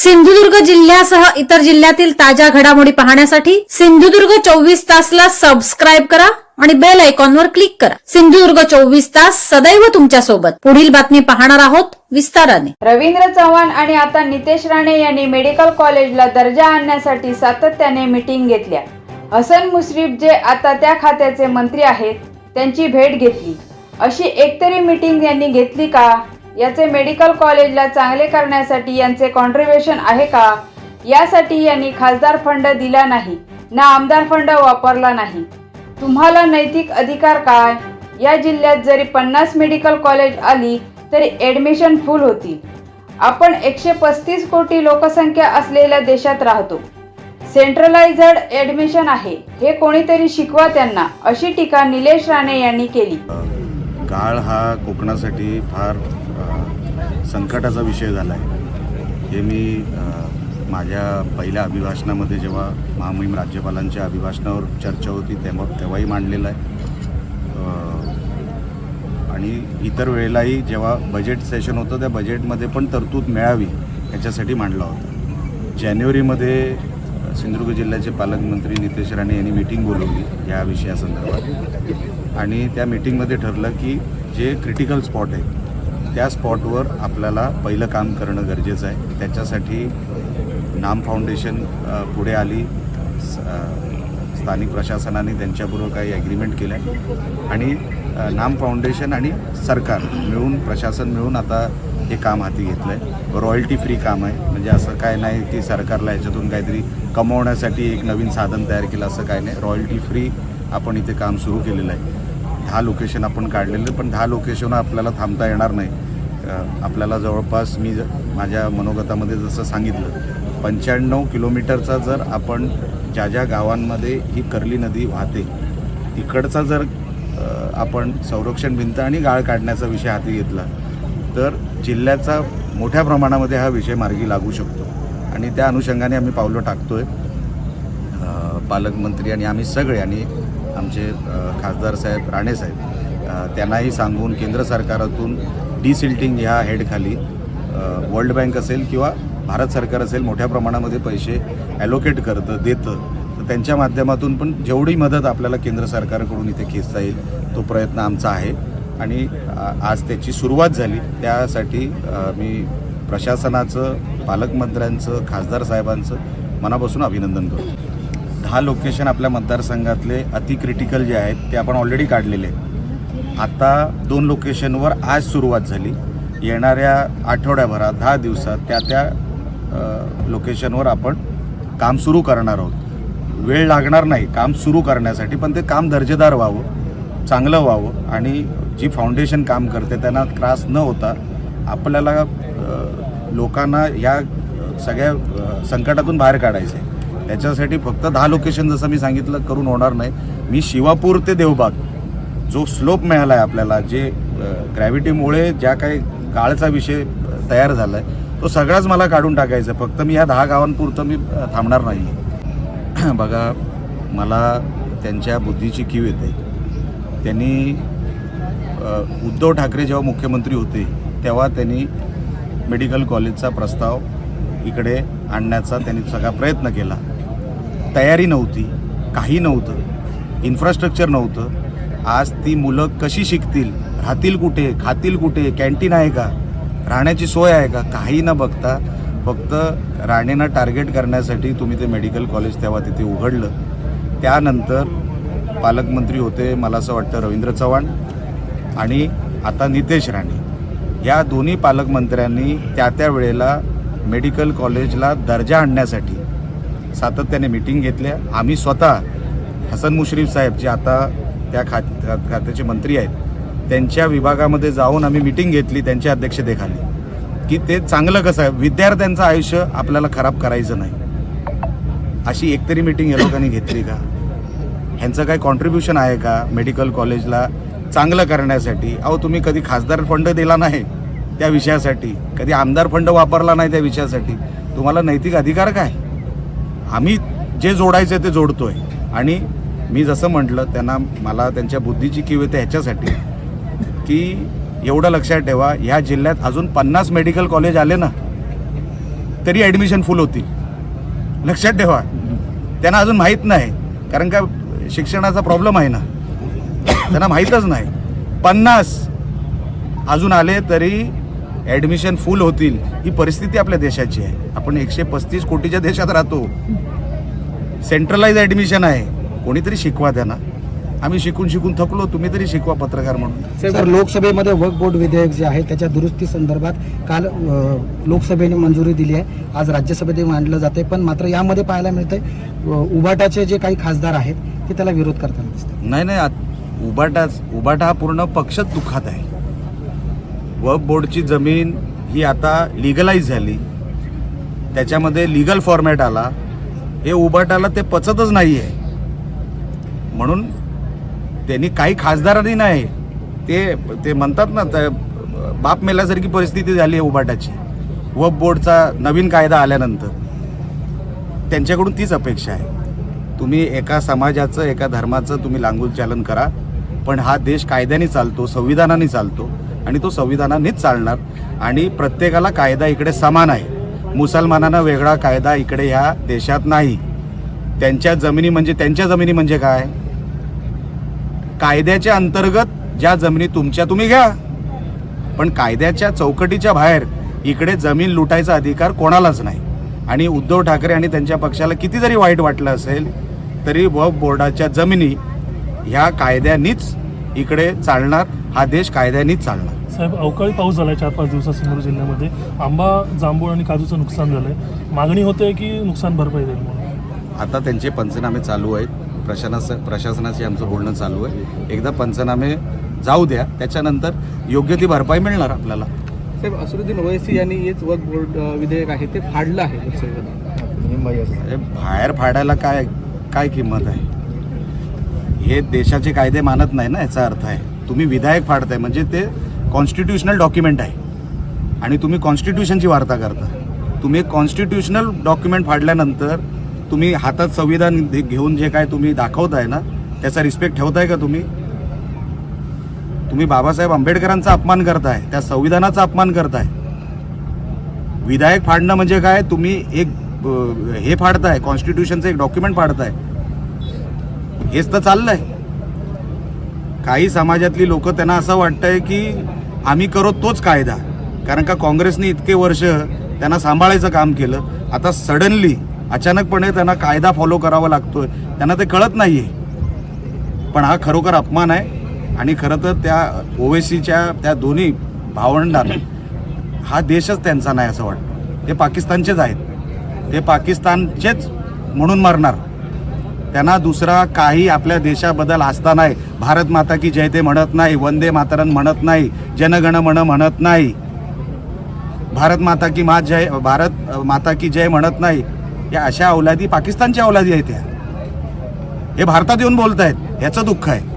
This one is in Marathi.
सिंधुदुर्ग जिल्ह्यासह इतर जिल्ह्यातील ताज्या घडामोडी पाहण्यासाठी सिंधुदुर्ग चोवीस तासला सबस्क्राईब करा आणि बेल आयकॉनवर क्लिक करा. सिंधुदुर्ग चोवीस तास सदैव तुमच्यासोबत पुढील बातमी पाहणार आहोत विस्ताराने. रवींद्र चव्हाण आणि आता नितेश राणे यांनी मेडिकल कॉलेजला दर्जा आणण्यासाठी सातत्याने मिटिंग घेतल्या. हसन मुश्रीफ जे आता त्या खात्याचे मंत्री आहेत त्यांची भेट घेतली. अशी एकतरी मिटिंग यांनी घेतली का? याचे मेडिकल कॉलेजला चांगले करण्यासाठी यांचे कॉन्ट्रीब्युशन आहे का? यासाठी यांनी खासदार फंड दिला नाही ना आमदार फंड वापरला नाही. तुम्हाला नैतिक अधिकार काय? या जिल्ह्यात जरी पन्नास मेडिकल कॉलेज आली तरी ॲडमिशन फुल होतील. आपण एकशे पस्तीस कोटी लोकसंख्या असलेल्या देशात राहतो. सेंट्रलाइझड ॲडमिशन आहे. हे कोणीतरी शिकवा त्यांना अशी टीका निलेश राणे यांनी केली. काळ हा कोकणासाठी फार संकटाचा विषय झाला आहे हे मी माझ्या पहिल्या अभिभाषणामध्ये जेव्हा महामहिम राज्यपालांच्या अभिभाषणावर चर्चा होती तेव्हा तेव्हाही मांडलेलं आहे. आणि इतर वेळेलाही जेव्हा बजेट सेशन होतं त्या बजेटमध्ये पण तरतूद मिळावी याच्यासाठी मांडला होता. जानेवारीमध्ये सिंधुदुर्ग जिल्ह्याचे पालकमंत्री नितेश राणे यांनी मीटिंग बोलवली या विषयासंदर्भात. आणि त्या मीटिंगमध्ये ठरलं की जे क्रिटिकल स्पॉट आहे त्या स्पॉटवर आपल्याला पहिलं काम करणं गरजेचं आहे. त्याच्यासाठी नाम फाउंडेशन पुढे आली. स- स्थानिक प्रशासनाने त्यांच्याबरोबर काही ॲग्रीमेंट केलं आहे आणि नाम फाउंडेशन आणि सरकार मिळून प्रशासन मिळून आता हे काम हाती घेतलं आहे रॉयल्टी फ्री काम आहे. म्हणजे असं काय नाही की सरकारला याच्यातून काहीतरी कमवण्यासाठी एक नवीन साधन तयार केलं असं काय नाही. रॉयल्टी फ्री आपण इथे काम सुरू केलेलं आहे. दहा लोकेशन आपण काढलेले पण दहा लोकेशन आपल्याला थांबता येणार नाही. आपल्याला जवळपास मी ज- माझ्या मनोगतामध्ये जसं सांगितलं पंच्याण्णव किलोमीटरचा जर आपण ज्या ज्या गावांमध्ये ही कर्ली नदी वाहते तिकडचा जर आपण संरक्षण भिंत आणि गाळ काढण्याचा विषय हाती घेतला तर जिल्ह्याचा मोठ्या प्रमाणामध्ये हा विषय मार्गी लागू शकतो. आणि त्या अनुषंगाने आम्ही पावलं टाकतो आहे पालकमंत्री आणि आम्ही सगळे आणि आमचे खासदार साहेब राणे साहेब त्यांनाही सांगून केंद्र सरकारातून डिसिल्टिंग ह्या हेडखाली वर्ल्ड बँक असेल किंवा भारत सरकार असेल मोठ्या प्रमाणामध्ये पैसे ॲलोकेट करतं देतं तर त्यांच्या माध्यमातून पण जेवढी मदत आपल्याला केंद्र सरकारकडून इथे खेचता येईल तो प्रयत्न आमचा आहे. आणि आज त्याची सुरुवात झाली त्यासाठी मी प्रशासनाचं पालकमंत्र्यांचं खासदार साहेबांचं मनापासून अभिनंदन करतो. दहा लोकेशन आपल्या मतदारसंघातले अति क्रिटिकल जे आहेत ते आपण ऑलरेडी काढलेले आहेत. आता दोन लोकेशनवर आज सुरुवात झाली. येणाऱ्या आठवड्याभरात दहा दिवसात त्या त्या लोकेशनवर आपण काम सुरू करणार आहोत. वेळ लागणार नाही काम सुरू करण्यासाठी पण ते काम दर्जेदार व्हावं चांगलं व्हावं आणि जी फाउंडेशन काम करते त्यांना त्रास न होता आपल्याला लोकांना या सगळ्या संकटातून बाहेर काढायचं आहे त्याच्यासाठी फक्त दहा लोकेशन जसं मी सांगितलं करून होणार नाही. मी शिवापूर ते देवबाग जो स्लोप मिळाला आहे आपल्याला जे ग्रॅव्हिटीमुळे ज्या काही काळचा विषय तयार झाला आहे तो सगळाच मला काढून टाकायचा आहे. फक्त मी ह्या दहा गावांपुरतं मी थांबणार नाही. बघा मला त्यांच्या बुद्धीची कीव येते. त्यांनी उद्धव ठाकरे जेव्हा मुख्यमंत्री होते तेव्हा त्यांनी मेडिकल कॉलेजचा प्रस्ताव इकडे आणण्याचा त्यांनी सगळा प्रयत्न केला. तयारी नव्हती काही नव्हतं इन्फ्रास्ट्रक्चर नव्हतं. आज ती मुलं कशी शिकतील राहतील कुठे खातील कुठे कॅन्टीन आहे का राहण्याची सोय आहे का काही न बघता फक्त राणेंना टार्गेट करण्यासाठी तुम्ही ते मेडिकल कॉलेज तेव्हा तिथे उघडलं. त्यानंतर पालकमंत्री होते मला असं वाटतं रवींद्र चव्हाण आणि आता नितेश राणे. या दोन्ही पालकमंत्र्यांनी त्या त्या वेळेला मेडिकल कॉलेजला दर्जा आणण्यासाठी सातत्याने मिटिंग घेतल्या. आम्ही स्वतः हसन मुश्रीफ साहेब जे आता त्या खात खात्याचे मंत्री आहेत त्यांच्या विभागामध्ये जाऊन आम्ही मिटिंग घेतली त्यांच्या अध्यक्षतेखाली. की ते चांगलं कसं आहे? विद्यार्थ्यांचं आयुष्य आपल्याला खराब करायचं नाही. अशी एकतरी मिटिंग या लोकांनी घेतली का? ह्यांचं काही कॉन्ट्रीब्युशन आहे का? मेडिकल कॉलेजला चांगलं करण्यासाठी? अहो तुम्ही कधी खासदार फंड दिला नाही त्या विषयासाठी? कधी आमदार फंड वापरला नाही त्या विषयासाठी? तुम्हाला नैतिक अधिकार काय? आम्ही जे जोडायचं ते जोडतोय. आणि मी जसं म्हटलं त्यांना मला त्यांच्या बुद्धीची किव येते ह्याच्यासाठी की एवढं लक्षात ठेवा ह्या जिल्ह्यात अजून पन्नास मेडिकल कॉलेज आले ना तरी ॲडमिशन फुल होतील. लक्षात ठेवा. त्यांना अजून माहीत नाही कारण का शिक्षणाचा प्रॉब्लेम आहे ना. त्यांना माहीतच नाही. पन्नास अजून आले तरी ॲडमिशन फुल होतील. ही परिस्थिती आपल्या देशाची आहे. आपण एकशे पस्तीस कोटीच्या देशात राहतो. सेंट्रलाइज ॲडमिशन आहे. कोणीतरी शिकवा त्यांना. आम्ही शिकून शिकून थकलो. तुम्ही तरी शिकवा पत्रकार म्हणून. सर लोकसभेमध्ये वक्फ बोर्ड विधेयक जे आहे त्याच्या दुरुस्ती संदर्भात काल लोकसभेने मंजुरी दिली आहे. आज राज्यसभेत मांडलं जाते पण मात्र यामध्ये पाहायला मिळतंय अ, उभाटाचे जे काही खासदार आहेत ते त्याला विरोध करताना दिसतात. नाही नाही उबाटाच उबाटा हा पूर्ण पक्षच दुःखात आहे. वक्फ बोर्डची जमीन ही आता लिगलाइज झाली. त्याच्यामध्ये लिगल फॉर्मॅट आला. हे उबाटाला ते पचतच नाही आहे म्हणून त्यांनी काही खासदारांनी नाही ते ते म्हणतात ना बाप मेल्यासारखी परिस्थिती झाली आहे उबाटाची वब बोर्डचा नवीन कायदा आल्यानंतर. त्यांच्याकडून तीच अपेक्षा आहे. तुम्ही एका समाजाचं एका धर्माचं तुम्ही लांगूल चालन करा. पण हा देश कायद्याने चालतो संविधानाने चालतो. आणि तो संविधानानेच चालणार. आणि प्रत्येकाला कायदा इकडे समान आहे. मुसलमानांना वेगळा कायदा इकडे ह्या देशात नाही. त्यांच्या जमिनी म्हणजे त्यांच्या जमिनी म्हणजे काय? कायद्याच्या अंतर्गत ज्या जमिनी तुमच्या तुम्ही घ्या. पण कायद्याच्या चौकटीच्या बाहेर इकडे जमीन लुटायचा अधिकार कोणालाच नाही. आणि उद्धव ठाकरे आणि त्यांच्या पक्षाला किती जरी वाईट वाटलं असेल तरी वक्फ बोर्डाच्या जमिनी ह्या कायद्यानीच इकडे चालणार हा देश कायद्यानीच चालणार. साहेब अवकाळी पाऊस झालाय चार पाच दिवसात सिंधुदुर्ग जिल्ह्यामध्ये. आंबा जांभूळ आणि काजूचं नुकसान झालंय. मागणी होते की नुकसान भरपाई देईल म्हणून? आता त्यांचे पंचनामे चालू आहेत. प्रशासना प्रशासनाशी आमचं बोलणं चालू आहे. एकदा पंचनामे जाऊ द्या. त्याच्यानंतर योग्य ती भरपाई मिळणार आपल्याला. साहेब असरुद्दीन ओवैसी यांनी हेच वक्फ बोर्ड विधेयक आहे ते फाडलं आहे हे बाहेर फाडायला काय काय किंमत आहे? हे देशाचे कायदे मानत नाही ना याचा अर्थ आहे. तुम्ही विधायक फाडताय म्हणजे ते कॉन्स्टिट्युशनल डॉक्युमेंट आहे. आणि तुम्ही कॉन्स्टिट्यूशनची वार्ता करता. तुम्ही एक कॉन्स्टिट्युशनल डॉक्युमेंट फाडल्यानंतर तुम्ही हातात संविधान घेऊन जे काय तुम्ही दाखवताय ना त्याचा रिस्पेक्ट ठेवताय का तुम्ही? तुम्ही बाबासाहेब आंबेडकरांचा अपमान करताय त्या संविधानाचा अपमान करताय. विधायक फाडणं म्हणजे काय? तुम्ही एक हे फाडताय कॉन्स्टिट्यूशनचं एक डॉक्युमेंट फाडताय. हेच तर चाललंय. काही समाजातली लोक त्यांना असं वाटतंय की आम्ही करो तोच कायदा. कारण का काँग्रेसने इतके वर्ष त्यांना सांभाळायचं काम केलं. आता सडनली अचानकपणे त्यांना कायदा फॉलो करावा लागतोय. त्यांना ते कळत नाही आहे पण हा खरोखर अपमान आहे. आणि खरं तर त्या ओवेसीच्या त्या दोन्ही भावंडांना हा देशच त्यांचा नाही असं वाटतं. ते पाकिस्तानचेच आहेत. ते पाकिस्तानचेच म्हणून मरणार. त्यांना दुसरा काही आपल्या देशाबद्दल आस्था नाही. भारत माता की जय ते म्हणत नाही वंदे मातरन म्हणत नाही जनगण मन म्हणत नाही. भारत माता की मा जय भारत माता की जय म्हणत नाही. या अशा औलादी पाकिस्तानच्या औलादी आहेत त्या हे भारतात येऊन बोलत आहेत ह्याचं दुःख आहे.